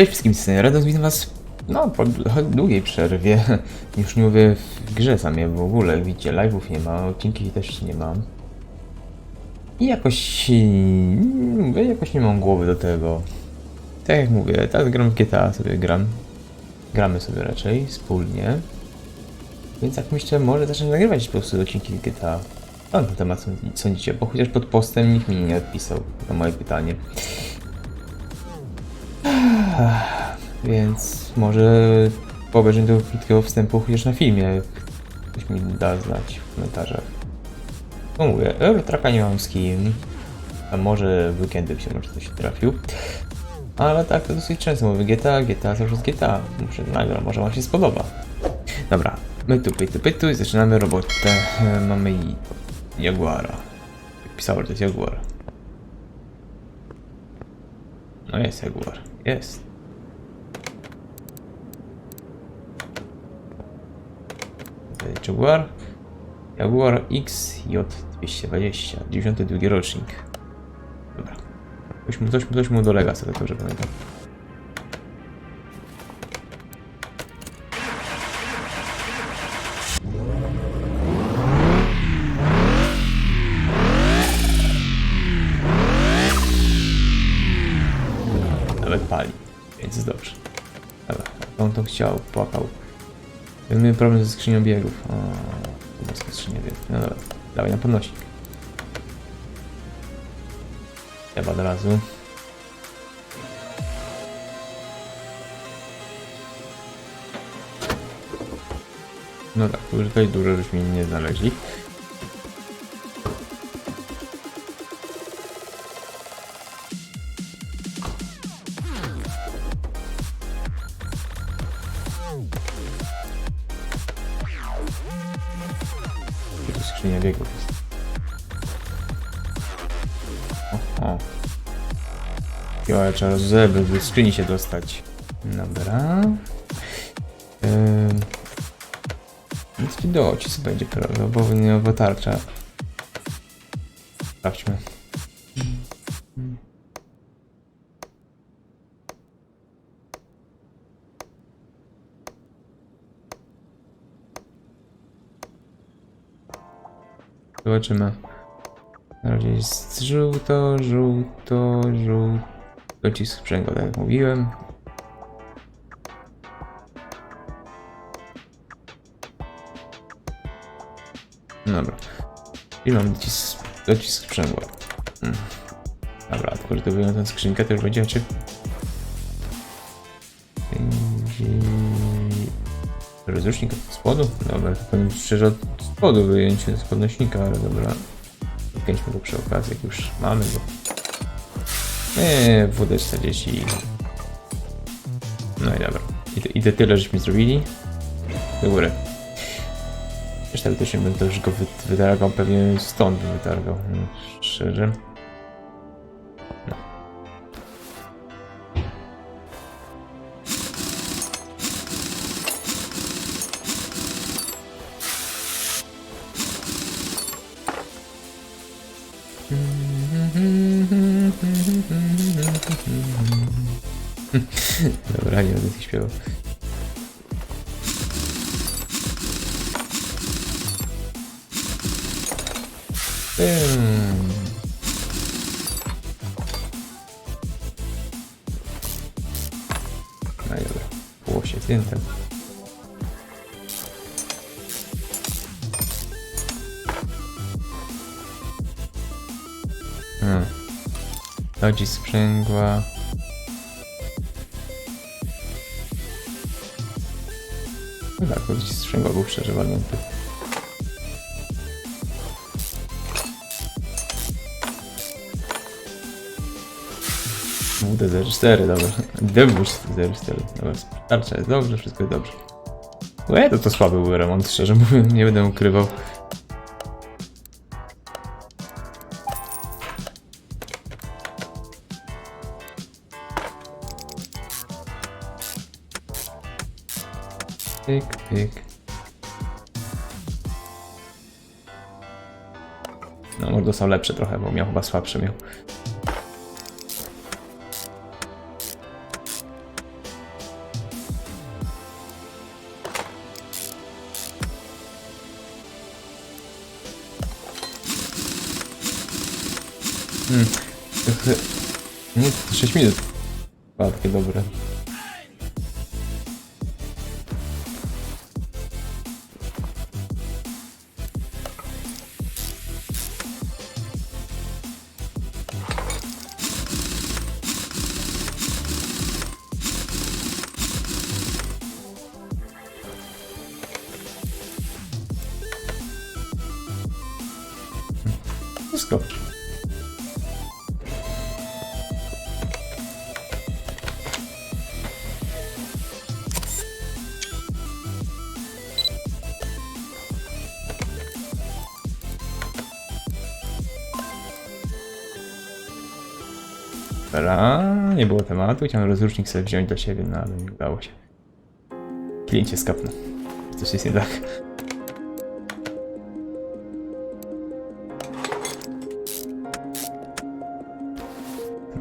Cześć wszystkim, Rados, witam was no, po długiej przerwie. Już nie mówię w grze samej w ogóle. Widzicie, live'ów nie ma, odcinki też nie mam. I jakoś... mm, Mówię, jakoś nie mam głowy do tego. Tak jak mówię, teraz gram w GTA, sobie gram. Gramy sobie raczej, wspólnie. Więc jak myślę, może zacznę nagrywać po prostu odcinki z GTA. Co na temat sądzi- sądzicie? Bo chociaż pod postem nikt mi nie odpisał na moje pytanie. Więc może po obejrzeniu tego krótkiego wstępu chociaż na filmie ktoś mi da znać w komentarzach. No mówię, Eurotraka nie mam z kim. A może w weekendy się może coś trafił. Ale tak to dosyć często mówię GTA, GTA, cały czas GTA. Muszę nagram, może wam się spodoba. Dobra, my tu, pytu, pytu i zaczynamy robotę. E, Mamy Jaguara. Pisało, że to jest Jaguar. No jest Jaguar, jest. Jaguar. Jaguar XJ220, 92 rocznik. Dobra. Coś mu, coś, coś mu dolega, sobie dobrze pamiętam. Nawet pali, więc jest dobrze. Dobra, on to chciał, płakał. Mamy problem ze skrzynią biegów. O, boska skrzynia biegów. No dobra, dawaj na podnośnik. Chyba od razu. No tak, tu już tutaj dużo żeśmy nie znaleźli. Trzeba żeby do skrzyni się dostać. Dobra. Mi do ocis będzie prawdopodobnie awatarcza. Sprawdźmy. Zobaczymy. Na razie jest żółto, żółto, żółto. Docisk sprzęgła, tak jak mówiłem. Dobra. I mam docisk, docisk sprzęgła. Hmm. Dobra, tylko że to tę skrzynkę, to już będzie czy... Rozrusznik od spodu? Dobra, to powinien szczerze od spodu wyjąć z podnośnika, ale dobra. Kręćmy go przy okazji, jak już mamy go. Eee, WD-40. No i dobra. I, to, I to tyle, żeśmy zrobili. Do góry. Zresztą też bym to już go wy, wytargał, pewnie stąd bym wytargał. mm, Szczerze. Zdjęte. Hmm. Lodzi sprzęgła. No tak, lodzi sprzęgła był szczerze walnięty. WD-04, dobra. WD-04, dobra. Tarcza jest dobrze, wszystko jest dobrze. Łe, to to słaby był remont, szczerze mówiąc, nie będę ukrywał. Tyk, tyk. No, może dostał lepsze trochę, bo miał chyba słabsze miał. Trochę... Nie, to 6 minut. Takie dobre. Dobra, nie było tematu. Chciałem rozrusznik sobie wziąć do siebie, no ale nie udało się. Klient się skapnął. Coś jest nie tak.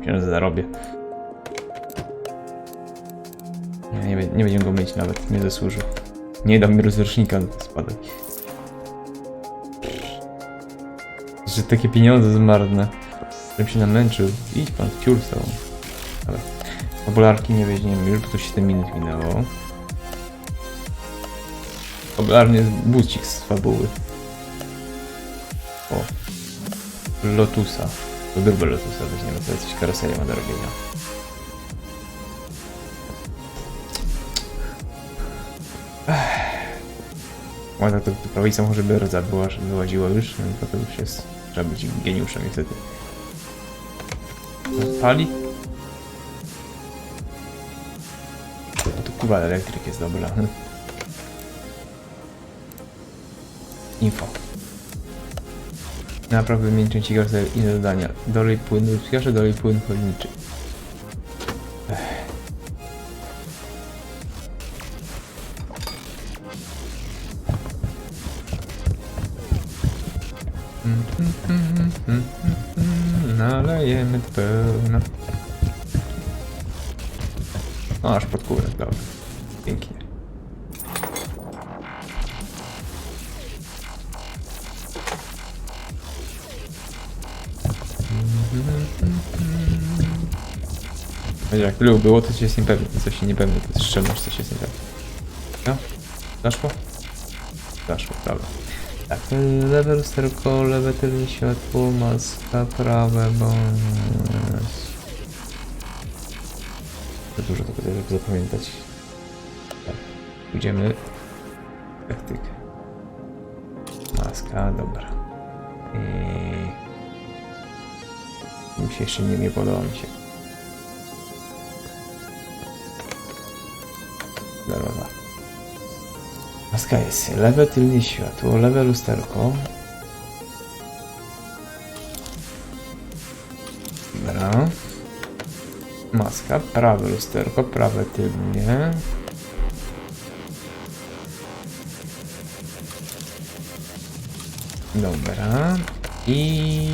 Pieniądze zarobię. Nie, nie, nie będziemy go myć nawet, nie zasłużył. Nie dał mi rozrusznika, spadaj. Że takie pieniądze zmarne. Żebym się namęczył. Idź pan ciur z tobą. Dobra. Popularki nie weźmiemy już, bo to 7 minut minęło. Popularny jest bucik z fabuły. O. Lotusa. To grube Lotusa weźmiemy, to coś karoseria ma do robienia. Ładna to samochód, żeby rdza była, żeby wyłaziła już, no to już jest, trzeba być geniuszem niestety. Pali? No to kurwa elektryk jest dobra. Info. Napraw wymienczeń cigarce inne zadania. Dolej płyn ludzkiarze, dolej płyn chłodniczy. Nalejemy do pełna. O, aż pod górę, dobra. Pięknie. Jak tylu było, to coś jest niepewne, coś się niepewne, to jest szczelność, coś jest niepewne. No? Zaszło? Zaszło, dobra. Tak, lewe lusterko, lewe tylne światło, maska, prawe, bo... Za dużo tego żeby zapamiętać. Tak, pójdziemy. Taktyk. Maska, dobra. I... Mi się jeszcze nie, nie podoba mi się. Darowa. Maska jest. Lewe tylnie światło, lewe lusterko. Dobra. Maska, prawe lusterko, prawe tylnie. Dobra. I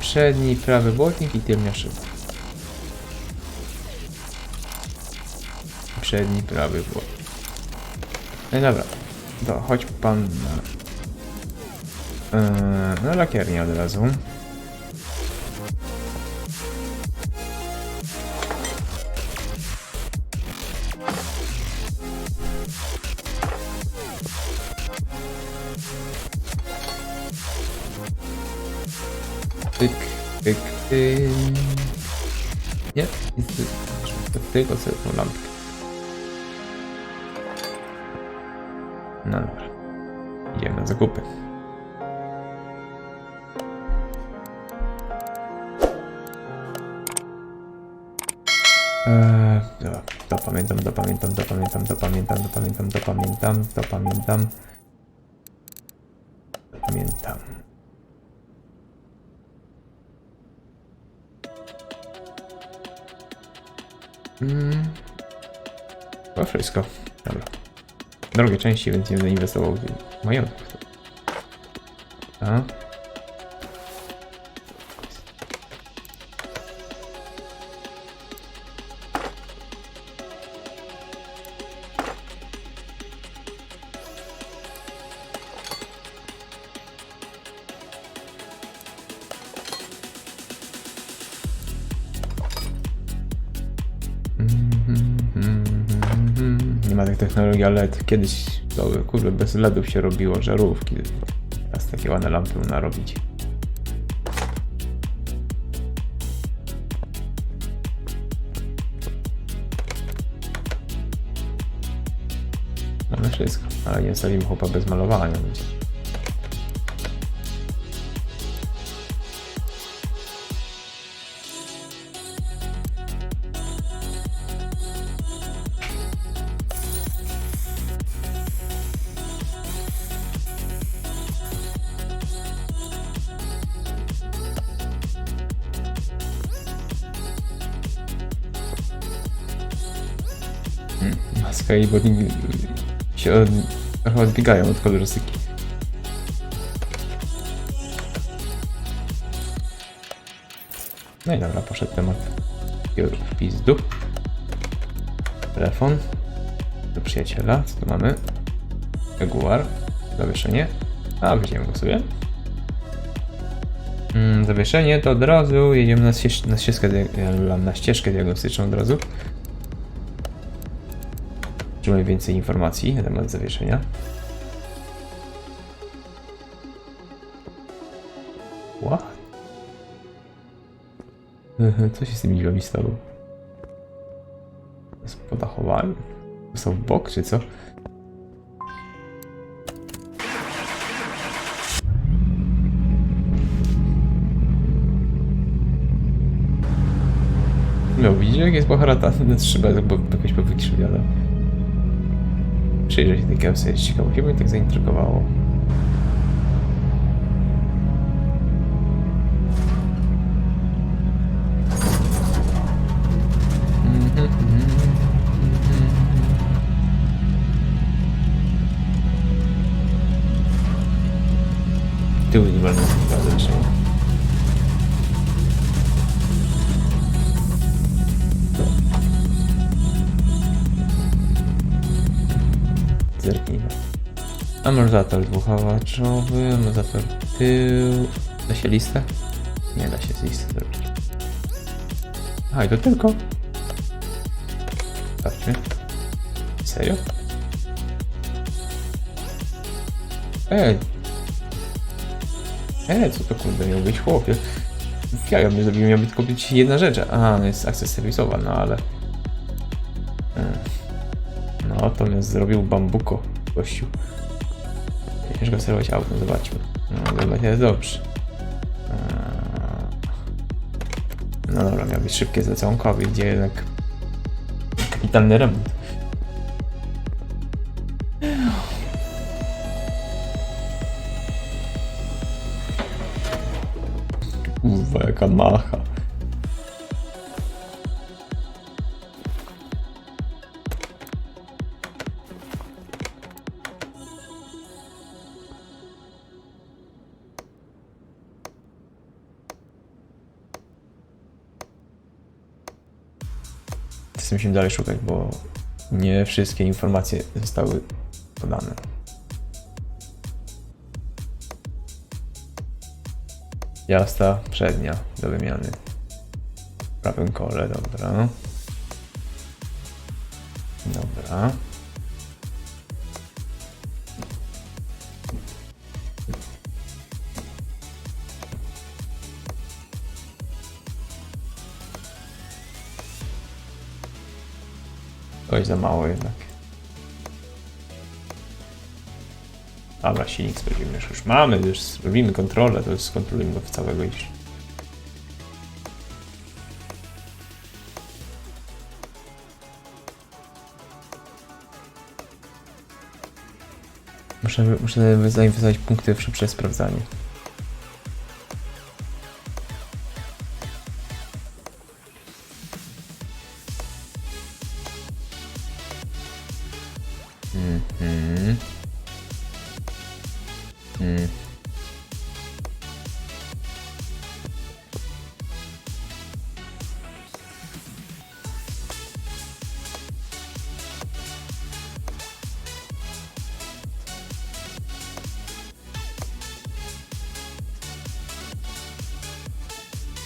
przedni prawy błotnik i tylnia szyba. Przedni prawy błotnik. No dobra. To chodź pan na... Yy, na lakiernię od razu. Tyk, tyk, tyk. Nie, to tylko sobie tą lampkę. No dobra. Idziemy na zakupy. Eee, to pamiętam, to pamiętam, to pamiętam, to pamiętam, to pamiętam, to pamiętam, to pamiętam. To pamiętam. Mm. To wszystko. Dobra. Drogie części, więc nie będę inwestował w majątek. A? Technologii LED. Kiedyś, to kurde, bez LEDów się robiło żarówki. Teraz takie ładne lampy można robić. Mamy wszystko, ale nie zostawimy chłopa bez malowania. Będzie. I wodnik się od, trochę odbiegają od kolorystyki. No i dobra, poszedł temat w pizdu. Telefon do przyjaciela. Co tu mamy? Jaguar. Zawieszenie. A, weźmiemy go sobie. Mm, zawieszenie to od razu jedziemy na, na, ścieżkę, na ścieżkę diagnostyczną od razu. Czy więcej informacji na temat zawieszenia? What? Co się z tymi drzwiami stało? Z podachowaniem? Są w bok, czy co? No widzisz jak jest poharatany? Trzeba bo jakoś powykrzywiona. Przyjrzeć tej kepsy, jest ciekawe, mnie tak zaintrygowało. Tył nie wolno zresztą. Amorzator dwuhałaczowy, amorzator tył. Da się listę? Nie da się z listy zrobić. A i to tylko. Patrzmy. Serio? Ej! Ej, co to kurde miał być chłopie? Ja bym zrobił, miał być być jedna rzecz. A, no jest akces serwisowa, no ale... Hmm. No, to mnie zrobił bambuko, gościu. Ciężko sterować autem, zobaczmy. No, chyba jest dobrze. Eee. No dobra, miał być szybkie zleconkowe, gdzie jednak kapitalny remont. Kurwa, jaka macha. Musimy dalej szukać, bo nie wszystkie informacje zostały podane. Jazda przednia do wymiany. W prawym kole, dobra. Dobra. Za mało jednak. Dobra, silnik sprawdzimy już. Już mamy, już robimy kontrolę, to już skontrolujemy go w całego iż. Muszę, muszę zainwestować punkty w szybsze sprawdzanie.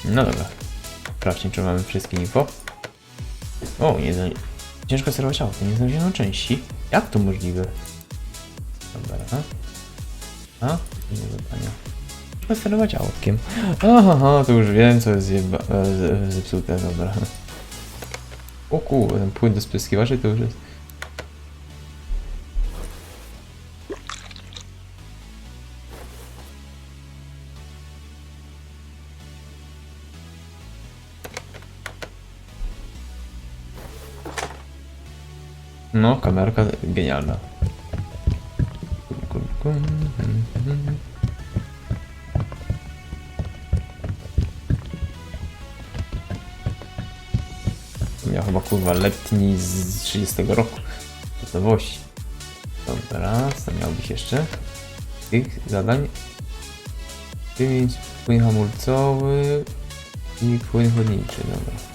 No dobra. Sprawdźmy, czy mamy wszystkie info. O, nie za... Ciężko sterować autem, nie znaleziono części. Jak to możliwe? Dobra, a? Nie zadania. Ciężko sterować autkiem. Aha, to już wiem, co jest zjeba... e, z- zepsute, dobra. O kurde, ten płyn do spryskiwaczy to już jest... No, kamerka genialna. Miał chyba kurwa letni z 30 roku. Gotowości. Dobra, co miał być jeszcze? Tych zadań. 9 płyn hamulcowy i płyn chłodniczy, dobra. Dobra,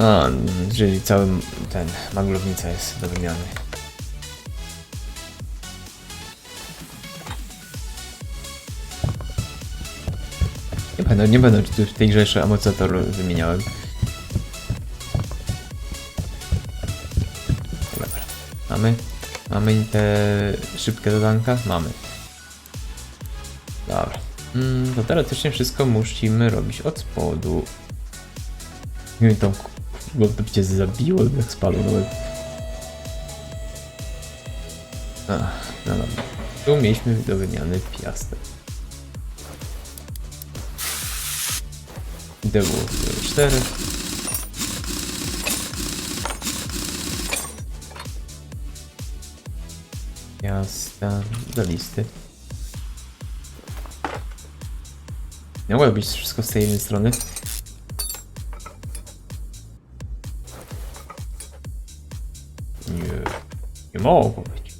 A, czyli cały ten maglownica jest do wymiany. Nie będę, nie będę w tej grze jeszcze amortyzator wymieniałem. Dobra. Mamy? Mamy te szybkie zadanka? Mamy. Dobra. Mm, to teoretycznie wszystko musimy robić od spodu. Tą bo to cię zabiło, jak spadło nawet. Ach, no dobra. Tu mieliśmy do wymiany piastek. Było 4. Jasna, do listy. Nie mogło być wszystko z tej jednej strony. Nie mogło być.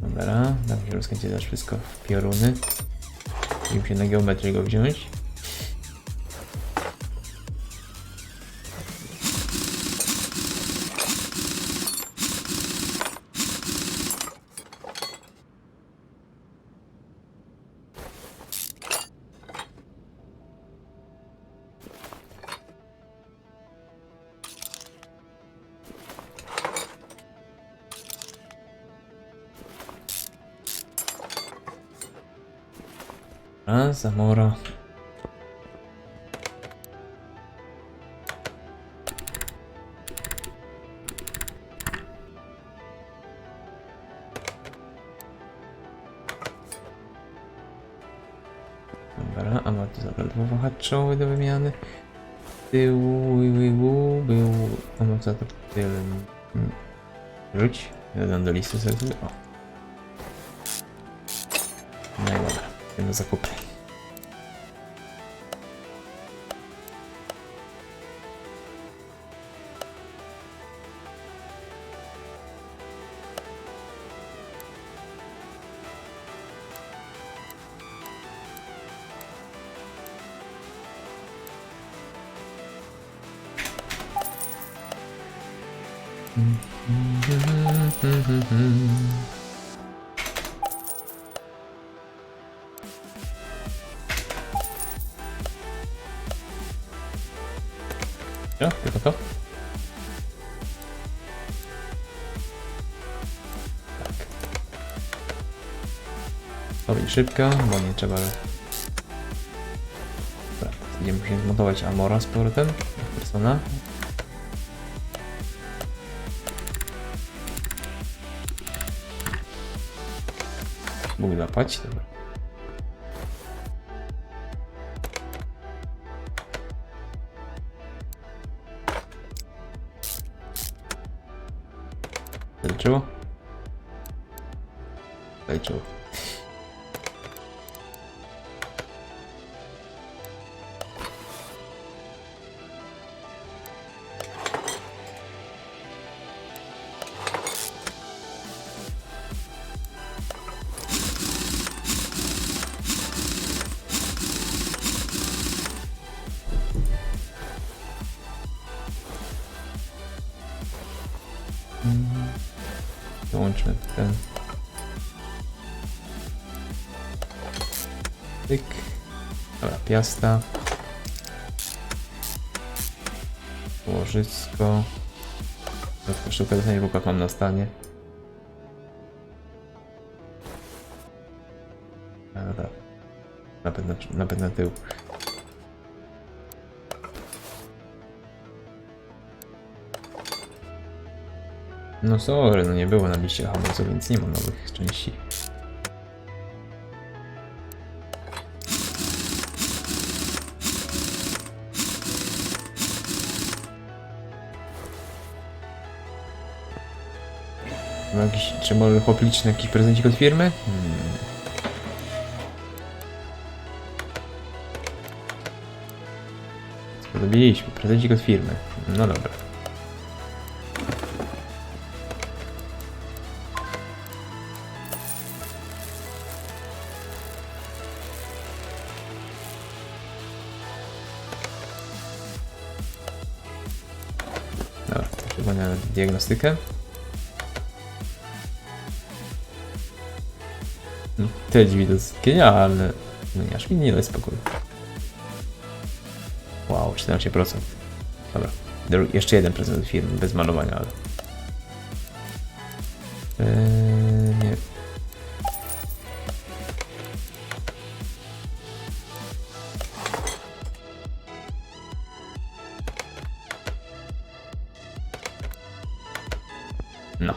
Dobra, dam się rozkręcić wszystko w pioruny. I się na geometrię go wziąć. A, Zamora. Dobra, amortyzator dwuwahaczowy do wymiany. Tyłu, tyłu, był amortyzator tylny. Rzuć. Jeden do listy sobie. O. dobra. Idziemy zakupy. Ja, Szybko, bo nie trzeba... Dobra, będziemy musieli zmontować Amora z powrotem. Persona. Mógł zapłacić, dobra. Zaliczyło? Zaliczyło. Piasta. Łożysko. Sztukę dostanie, bo mam na stanie. Dobra. Napęd na, napęd na tył. No sorry, no nie było na liście hamulców, więc nie ma nowych części. Jakiś, czy może chłop liczy na jakiś prezencik od firmy? Hmm. Spodobiliśmy, prezencik od firmy. No dobra. Dobra, chyba diagnostykę. Te drzwi to jest genialne. No nie, aż mi nie daj spokoju. Wow, 14%. Dobra, jeszcze jeden prezent firmy, bez malowania, ale... Eee, nie. No.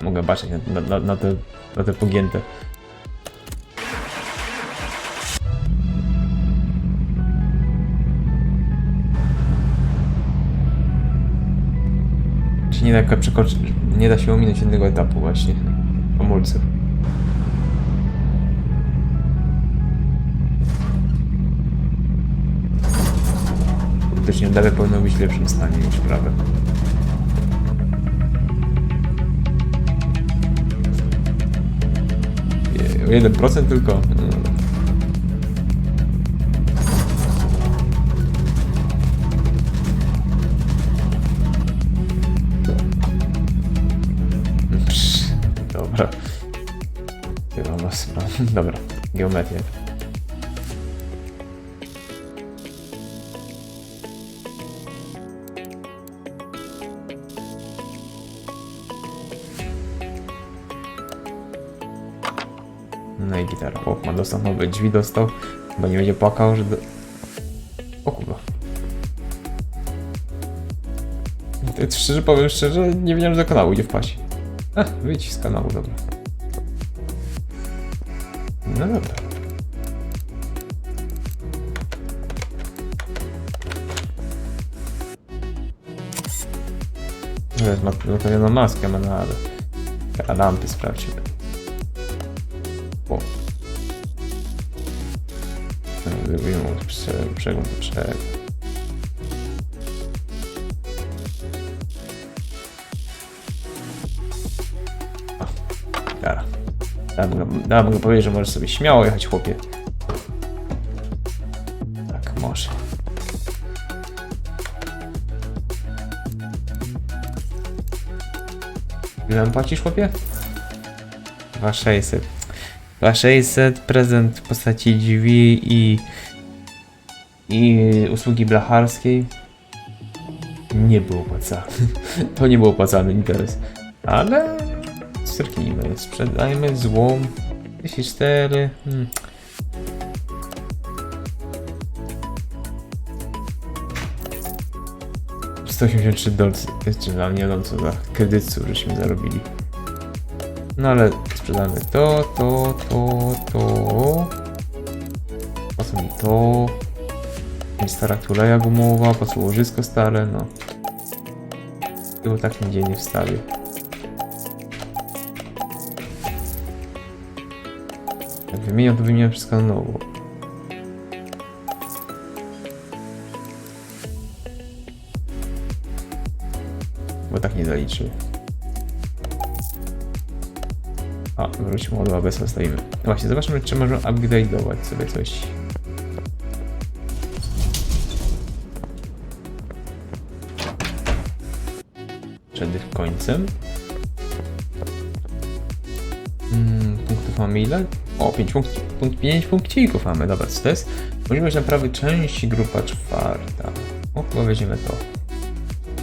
Mogę patrzeć na, na, na, te, na te pogięte. Nie da, nie da się ominąć jednego etapu właśnie hamulców. Faktycznie lewe powinno być w lepszym stanie niż prawe. O 1% tylko. Was mam. Dobra. Geometria. No i gitara. Chłop ma dostał nowe drzwi, dostał. Bo nie będzie płakał, że... Do... O kurwa. Szczerze powiem szczerze, nie wiedziałem, że do kanału idzie wpaść. A, wyjdź z kanału, dobra. No dobra. Teraz ma zapewioną maskę, ma na ale. Lampy sprawdźmy. O. Wyjmą przegląd potrzeby. Ja mogę powiedzieć, że możesz sobie śmiało jechać, chłopie. Tak, może. Ile nam płacisz, chłopie? 2600. 2600, prezent w postaci drzwi i... i usługi blacharskiej. Nie był opłacalny. To nie był opłacalny interes. Ale... Zerknijmy, sprzedajmy złom. 34. Hmm. Sto osiemdziesiąt trzy dolce, czy dla mnie dolce za kredytu, żeśmy zarobili. No ale sprzedamy to, to, to, to. Po co mi to? Stara tuleja gumowa, po co łożysko stare, no. Było tak nigdzie nie wstawię. Wymieniam, to wymieniam wszystko na nowo. Bo tak nie zaliczy. A, wróćmy od ABS zostawimy. No właśnie, zobaczmy, czy możemy upgrade'ować sobie coś. Przed końcem. Mm, punktów mamy ile? O, 5 punkt, punkt, 5 punkcików mamy, dobra, co to jest? Możliwość naprawy części, grupa czwarta. O, chyba weźmiemy to.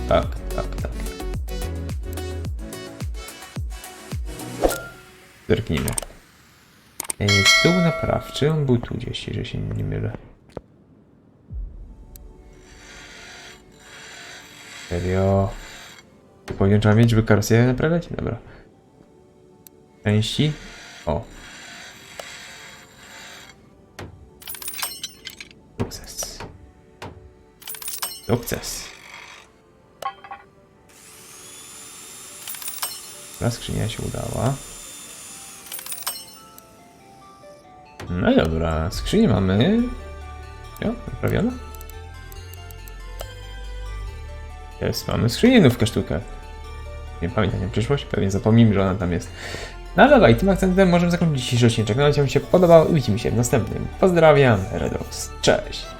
Tak, tak, tak. Zerknijmy. Stół naprawczy, on był tu gdzieś, jeżeli się nie mylę. Serio? Powinien trzeba mieć, żeby karoserię naprawiać? Dobra. Części? O. Sukces. Ta skrzynia się udała. No dobra, skrzynię mamy. Jo, naprawiono. Jest, mamy skrzynię nówkę sztukę. Nie pamiętam ją przyszłość, pewnie zapomnijmy, że ona tam jest. No dobra, i tym akcentem możemy zakończyć dzisiejszy odcinek. No, jeśli Wam się podobał i widzimy się w następnym. Pozdrawiam, Redox. Cześć!